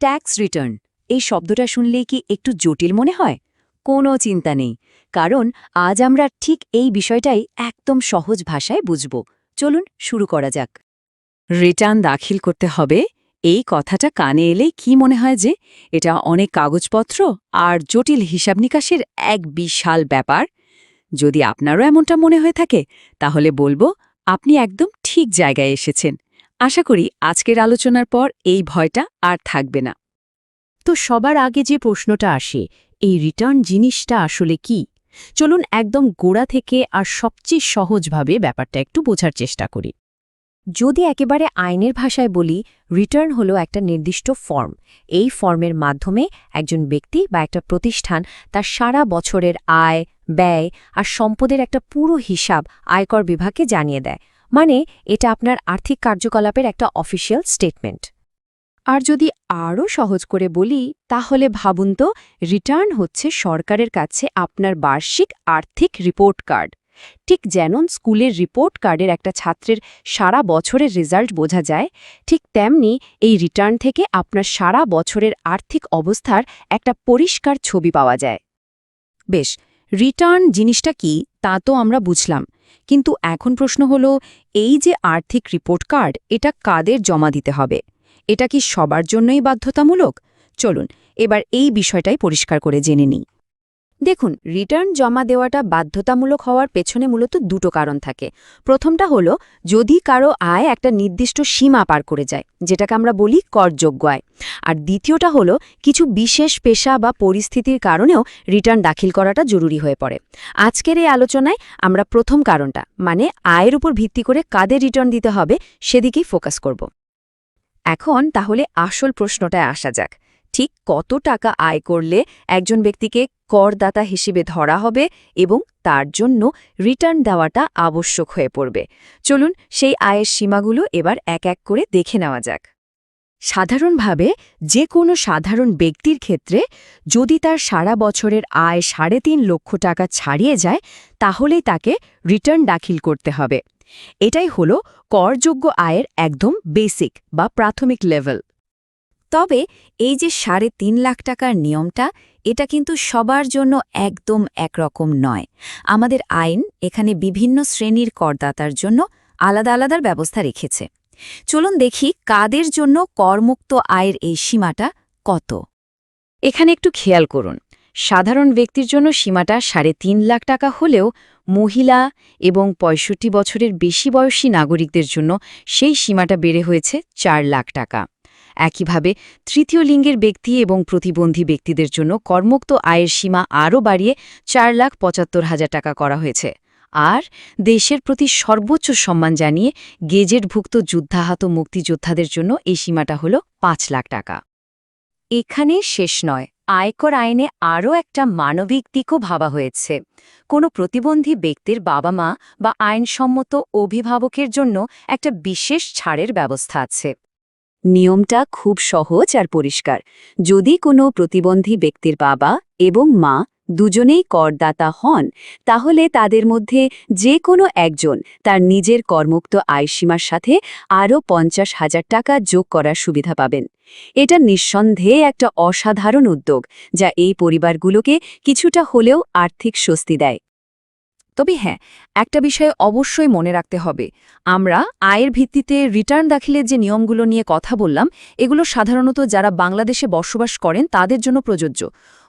Tax return. এই শব্দটা শুনলেই কি একটু জটিল মনে হয়? কোনো চিন্তা নেই। কারণ আজ আমরা ঠিক এই বিষয়টাই একদম সহজ ভাষায় বুঝব। চলুন শুরু করা যাক। রিটার্ন দাখিল করতে হবে। এই কথাটা কানে এলে কি মনে হয় যে এটা অনেক কাগজপত্র আর জটিল হিসাব নিকাশের এক বিশাল ব্যাপার। যদি আপনারও এমনটা মনে হয়ে থাকে, তাহলে বলব আপনি একদম ঠিক জায়গায় এসেছেন। আশা করি আজকের আলোচনার পর এই ভয়টা আর থাকবে না। তো সবার আগে যে প্রশ্নটা আসে, এই রিটার্ন জিনিসটা আসলে কি? চলুন একদম গোড়া থেকে আর সবচেয়ে সহজভাবে ব্যাপারটা একটু বোঝার চেষ্টা করি। যদি একেবারে আইনের ভাষায় বলি রিটার্ন হলো একটা নির্দিষ্ট ফর্ম এই ফর্মের মাধ্যমে একজন ব্যক্তি বা একটা প্রতিষ্ঠান তার সারা বছরের আয়, ব্যয় আর সম্পদের একটা পুরো হিসাব আয়কর বিভাগকে জানিয়ে দেয়। মানে এটা আপনার আর্থিক কার্যকলাপের একটা অফিসিয়াল স্টেটমেন্ট আর যদি আরও সহজ করে বলি, তাহলে ভাবুন তো রিটার্ন হচ্ছে সরকারের কাছে আপনার বার্ষিক আর্থিক রিপোর্ট কার্ড ঠিক যেমন স্কুলের রিপোর্ট কার্ডের একটা ছাত্রের সারা বছরের রেজাল্ট বোঝা যায়, ঠিক তেমনি এই রিটার্ন থেকে আপনার সারা বছরের আর্থিক অবস্থার একটা পরিষ্কার ছবি পাওয়া যায়। বেশ রিটার্ন জিনিসটা কি তা তো আমরা বুঝলাম। কিন্তু এখন প্রশ্ন হলো, এই যে আর্থিক রিপোর্ট কার্ড এটা কাদের জমা দিতে হবে? এটা কি সবার জন্যই বাধ্যতামূলক? চলুন, এবার এই বিষয়টাই পরিষ্কার করে জেনে নিই। দেখুন রিটার্ন জমা দেওয়াটা বাধ্যতামূলক হওয়ার পেছনে মূলত দুটো কারণ থাকে। প্রথমটা হলো, যদি কারও আয় একটা নির্দিষ্ট সীমা পার করে যায়, যেটাকে আমরা বলি করযোগ্য আয়। আর দ্বিতীয়টা হলো, কিছু বিশেষ পেশা বা পরিস্থিতির কারণেও রিটার্ন দাখিল করাটা জরুরি হয়ে পড়ে। আজকের এই আলোচনায় আমরা প্রথম কারণটা মানে আয়ের উপর ভিত্তি করে কাদের রিটার্ন দিতে হবে, সেদিকেই ফোকাস করব। এখন তাহলে আসল প্রশ্নটায় আসা যাক। ঠিক কত টাকা আয় করলে একজন ব্যক্তিকে করদাতা হিসেবে ধরা হবে এবং তার জন্য রিটার্ন দেওয়াটা আবশ্যক হয়ে পড়বে। চলুন সেই আয়ের সীমাগুলো এবার এক এক করে দেখে নেওয়া যাক। সাধারণভাবে যে কোনো সাধারণ ব্যক্তির ক্ষেত্রে যদি তার সারা বছরের আয় সাড়ে তিন লক্ষ টাকা ছাড়িয়ে যায়, তাহলেই তাকে রিটার্ন দাখিল করতে হবে। এটাই হল করযোগ্য আয়ের একদম বেসিক বা প্রাথমিক লেভেল। তবে এই যে সাড়ে তিন লাখ টাকার নিয়মটা, এটা কিন্তু সবার জন্য একদম একরকম নয়। আমাদের আইন এখানে বিভিন্ন শ্রেণির করদাতার জন্য আলাদা আলাদার ব্যবস্থা রেখেছে। চলুন দেখি কাদের জন্য করমুক্ত আয়ের এই সীমাটা কত। এখানে একটু খেয়াল করুন, সাধারণ ব্যক্তির জন্য সীমাটা সাড়ে তিন লাখ টাকা হলেও মহিলা এবং পঁয়ষট্টি বছরের বেশি বয়সী নাগরিকদের জন্য সেই সীমাটা বেড়ে হয়েছে চার লাখ টাকা। একইভাবে তৃতীয় লিঙ্গের ব্যক্তি এবং প্রতিবন্ধী ব্যক্তিদের জন্য কর্মুক্ত আয়ের সীমা আরও বাড়িয়ে চার লাখ পঁচাত্তর হাজার টাকা করা হয়েছে। আর দেশের প্রতি সর্বোচ্চ সম্মান জানিয়ে গেজেটভুক্ত যুদ্ধাহত মুক্তিযোদ্ধাদের জন্য এই সীমাটা হল পাঁচ লাখ টাকা। এখানে শেষ নয়। আয়কর আইনে আরও একটা মানবিক দিকও ভাবা হয়েছে। কোনো প্রতিবন্ধী ব্যক্তির বাবা মা বা আইনসম্মত অভিভাবকের জন্য একটা বিশেষ ছাড়ের ব্যবস্থা আছে। নিয়মটা খুব সহজ আর পরিষ্কার। যদি কোনো প্রতিবন্ধী ব্যক্তির বাবা এবং মা দুজনেই করদাতা হন, তাহলে তাদের মধ্যে যে কোনো একজন তার নিজের কর্মুক্ত আয়সীমার সাথে আরও পঞ্চাশ হাজার টাকা যোগ করার সুবিধা পাবেন। এটা নিঃসন্দেহে একটা অসাধারণ উদ্যোগ, যা এই পরিবারগুলোকে কিছুটা হলেও আর্থিক স্বস্তি দেয়। তবে হ্যাঁ একটা বিষয়ে অবশ্যই মনে রাখতে হবে। আমরা আয়ের ভিত্তিতে রিটার্ন দাখিলের যে নিয়মগুলো নিয়ে কথা বললাম, এগুলো সাধারণত যারা বাংলাদেশে বসবাস করেন তাদের জন্য প্রযোজ্য।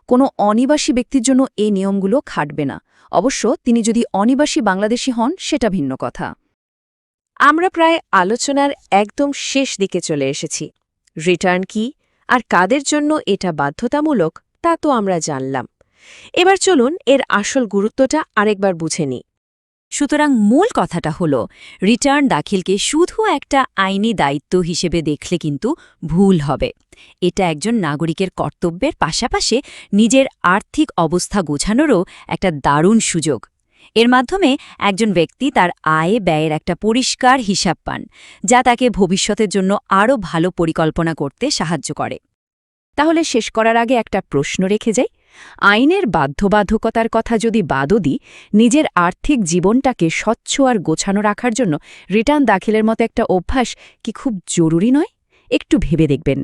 কোনো অনিবাসী ব্যক্তির জন্য এই নিয়মগুলো খাটবে না। অবশ্য তিনি যদি অনিবাসী বাংলাদেশী হন, সেটা ভিন্ন কথা। আমরা প্রায় আলোচনার একদম শেষ দিকে চলে এসেছি। রিটার্ন কি আর কাদের জন্য এটা বাধ্যতামূলক, তা তো আমরা জানলাম। এবার চলুন এর আসল গুরুত্বটা আরেকবার বুঝে নিই। সুতরাং মূল কথাটা হল, রিটার্ন দাখিলকে শুধু একটা আইনি দায়িত্ব হিসেবে দেখলে কিন্তু ভুল হবে। এটা একজন নাগরিকের কর্তব্যের পাশাপাশি নিজের আর্থিক অবস্থা গোছানোরও একটা দারুণ সুযোগ। এর মাধ্যমে একজন ব্যক্তি তার আয় ব্যয়ের একটা পরিষ্কার হিসাব পান, যা তাকে ভবিষ্যতের জন্য আরও ভালো পরিকল্পনা করতে সাহায্য করে। তাহলে শেষ করার আগে একটা প্রশ্ন রেখে যাই। আইনের বাধ্যবাধকতার কথা যদি বাদও দিই, নিজের আর্থিক জীবনটাকে স্বচ্ছ আর গোছানো রাখার জন্য রিটার্ন দাখিলের মতো একটা অভ্যাস কি খুব জরুরি নয়? একটু ভেবে দেখবেন।